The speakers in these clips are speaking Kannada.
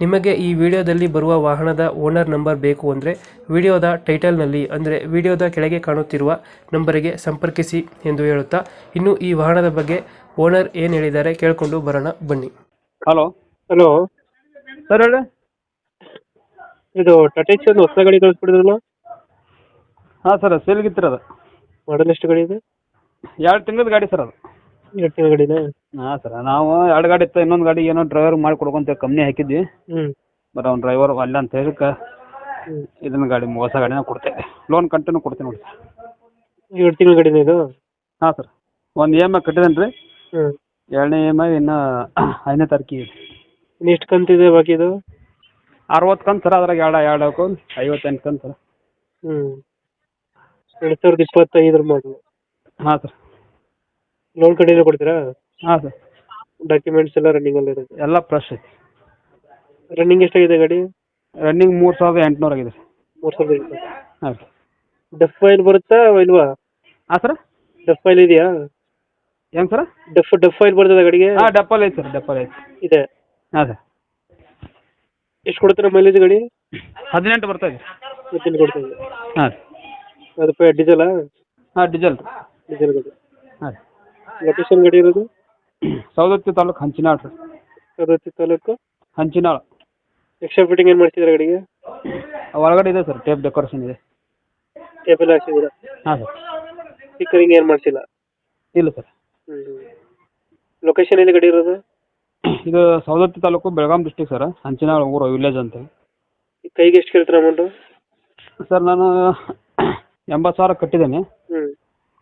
ನಿಮಗೆ ಈ ವಿಡಿಯೋದಲ್ಲಿ ಬರುವ ವಾಹನದ ಓನರ್ ನಂಬರ್ ಬೇಕು ಅಂದರೆ ವಿಡಿಯೋದ ಟೈಟಲ್ನಲ್ಲಿ ಅಂದರೆ ವಿಡಿಯೋದ ಕೆಳಗೆ ಕಾಣುತ್ತಿರುವ ನಂಬರಿಗೆ ಸಂಪರ್ಕಿಸಿ ಎಂದು ಹೇಳುತ್ತಾ ಇನ್ನು ಈ ವಾಹನದ ಬಗ್ಗೆ ಓನರ್ ಏನು ಹೇಳಿದ್ದಾರೆ ಕೇಳಿಕೊಂಡು ಬರೋಣ ಬನ್ನಿ. ಹಲೋ. ಹಲೋ. ಸರ್ ಹೇಳಿ. ಇದು ಟಾಟಾ ಎಕ್ಸ್ ಒಂದು ಹೊಸ ಗಾಡಿ ಕಳಿಸ್ಬಿಡಿದ್ರಲ್ಲ ಹಾಂ ಸರ್ ಸೇಲ್ಗಿತ್ತು ಅದು. ಮಾಡಲ್ ಎಷ್ಟು ಗಾಡಿ ಇದೆ? ಎರಡು ತಿಂಗಳದ ಗಾಡಿ ಸರ್ ಅದು. ಗಾಡಿನ? ಹಾಂ ಸರ್ ನಾವು ಎರಡು ಗಾಡಿ ಇತ್ತು ಇನ್ನೊಂದು ಗಾಡಿ ಏನೋ ಡ್ರೈವರ್ ಮಾಡಿ ಕೊಡ್ಕೊಂತ ಕಂಪ್ನಿ ಹಾಕಿದ್ವಿ. ಹ್ಞೂ ಬಟ್ ಅವ್ನು ಡ್ರೈವರ್ ಅಲ್ಲ ಅಂತ ಹೇಳಕ್ಕೆ ಇದನ್ನ ಗಾಡಿ ಹೊಸ ಗಾಡಿನ ಕೊಡ್ತೇವೆ ಲೋನ್ ಕಂಟಿನ್ಯೂ ಕೊಡ್ತೀನಿ ನೋಡಿ ಎರಡು ತಿಂಗಳ ಗಾಡಿನ ಇದು? ಹಾಂ ಸರ್ ಒಂದು ಇ ಎಂ ಐ ಕಟ್ಟಿದೇನ್ ರೀ. ಹ್ಞೂ ಎರಡನೇ ಇ ಎಂ ಐ ಇನ್ನು ಐದನೇ ತಾರೀಕಿಗೆ ಇನ್ನು ಎಷ್ಟು ಕಂತಿದೆ ಬಾಕಿ ಇದು? ಅರವತ್ತು ಕಂತು ಸರ್ ಅದ್ರಾಗ ಎರಡು ಎರಡು ಹಾಕೊಂಡು ಐವತ್ತೆಂಟು ಕಂತು ಸರ್. ಹ್ಞೂ ಎರಡು ಸಾವಿರದ ಇಪ್ಪತ್ತೈದರ ಮೊದಲು. ಹಾಂ ಸರ್. ಲೋನ್ ಕಡೆಯಿಂದ ಕೊಡ್ತೀರಾ? ಹಾಂ ಸರ್ ಡಾಕ್ಯುಮೆಂಟ್ಸ್ ಎಲ್ಲ ರನ್ನಿಂಗ್ ಅಲ್ಲಿ ಇರುತ್ತೆ ಎಲ್ಲ ಫ್ರೆಶ್ ಐತಿ. ರನ್ನಿಂಗ್ ಎಷ್ಟಾಗಿದೆ ಗಾಡಿ? ರನ್ನಿಂಗ್ ಮೂರು ಸಾವಿರದ ಎಂಟುನೂರು ಆಗಿದೆ ಸರ್ ಮೂರು ಸಾವಿರದ ಎಂಟು ಹಾಂ ಸರ್ ಡಫ್ ಫೈಲ್ ಬರುತ್ತಾ ಇಲ್ವಾ? ಹಾಂ ಸರ್ ಡಫ್ ಫೈಲ್ ಇದೆಯಾ? ಏನು ಸರ್ ಡಫ್ ಡಫ್ ಫೈಲ್ ಬರ್ತದೆ ಗಾಡಿಗೆ? ಹಾಂ ಡಪ್ಪಲ್ ಐತೆ ಸರ್ ಡಪ್ಪಲ್ ಐತಿ. ಇದೆ. ಹಾಂ ಸರ್ ಎಷ್ಟು ಕೊಡ್ತಾರೆ ಮೈಲೇಜ್ ಗಾಡಿ? ಹದಿನೆಂಟು ಬರ್ತಾ ಇದೆ ಗೊತ್ತಿಲ್ಲ ಕೊಡ್ತದೆ ಹಾಂ ರೀ ಅದು ಡೀಸೆಲಾ ಹಾಂ ಡೀಸೆಲ್ ಡೀಸೆಲ್ ಗಾಡಿ. ಲೊಕೇಶನ್ ಗಾಡಿ ಇರೋದು? Saundatti taluk Hanchinal sir. Savadatti taluk? Hanchinal. Extra fitting ಏನು ಮಾಡ್ತಿದ್ದಾರೆ ಗಾಡಿಗೆ? ಒಳಗಡೆ ಇದೆ ಸರ್ ಟೇಪ್ ಡೆಕೋರೇಷನ್ ಇದೆ. ಟೇಪ್ ಎಲ್ಲ ಹಾಕ್ಸಿದ್ದೀರಾ ಹಾಂ ಸರ್. ಸ್ಟಿಕ್ಕರಿಂಗ್ ಏನು ಮಾಡ್ಸಿಲ್ಲ? ಇಲ್ಲ ಸರ್. ಹ್ಞೂ ಲೊಕೇಶನ್ ಎಲ್ಲಿ ಗಾಡಿ ಇರೋದು? ಇದು ಸೌದತ್ತಿ ತಾಲೂಕು ಬೆಳಗಾಂ ಡಿಸ್ಟಿಕ್ ಸರ್ ಹಂಚಿನಾಳ್ ಊರು ವಿಲೇಜ್ ಅಂತ. ಕೈಗೆ ಎಷ್ಟು ಕೇಳ್ತಾರೆ ಅಮೌಂಟು ಸರ್ ನಾನು ಎಂಬತ್ತು ಸಾವಿರ ಕಟ್ಟಿದ್ದೇನೆ. ಹ್ಞೂ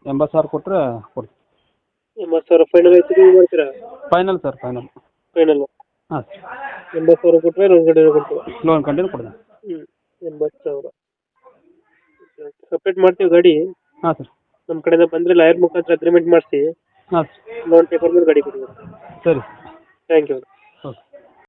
ಎಂಬತ್ತು ಸಾವಿರ ಕೊಟ್ಟರೆ ಕೊಡ್ತೀನಿ. ಎಂಬತ್ತು ಸಾವಿರ ಫೈನಲ್ ಐತಿ ನೀವು ಮಾಡ್ತೀರಾ? ಫೈನಲ್ ಸರ್ ಫೈನಲ್ ಫೈನಲ್ ಹಾಂ ಎಂಬತ್ತು ಸಾವಿರ ಕೊಟ್ಟರೆ ಲೋನ್ ಗಾಡಿ ಕೊಡ್ತೀರಾ ಲೋನ್ ಕಂಟಿನ್ಯೂ ಕೊಡ್ತೀನಿ. ಹ್ಞೂ ಎಂಬತ್ತು ಸಾವಿರ. ಸಪ್ರೇಟ್ ಮಾಡ್ತೀವಿ ಗಾಡಿ. ಹಾಂ ಸರ್ ನಮ್ಮ ಕಡೆಯಿಂದ ಬಂದರೆ ಲಾಯರ್ ಮುಖಾಂತರ ಅಗ್ರಿಮೆಂಟ್ ಮಾಡಿಸಿ. ಹಾಂ ಲೋನ್ ಪೇಪರ್ ಮೇಲೆ ಗಾಡಿ ಕೊಡ್ತೀವಿ ಸರಿ ಥ್ಯಾಂಕ್ ಯು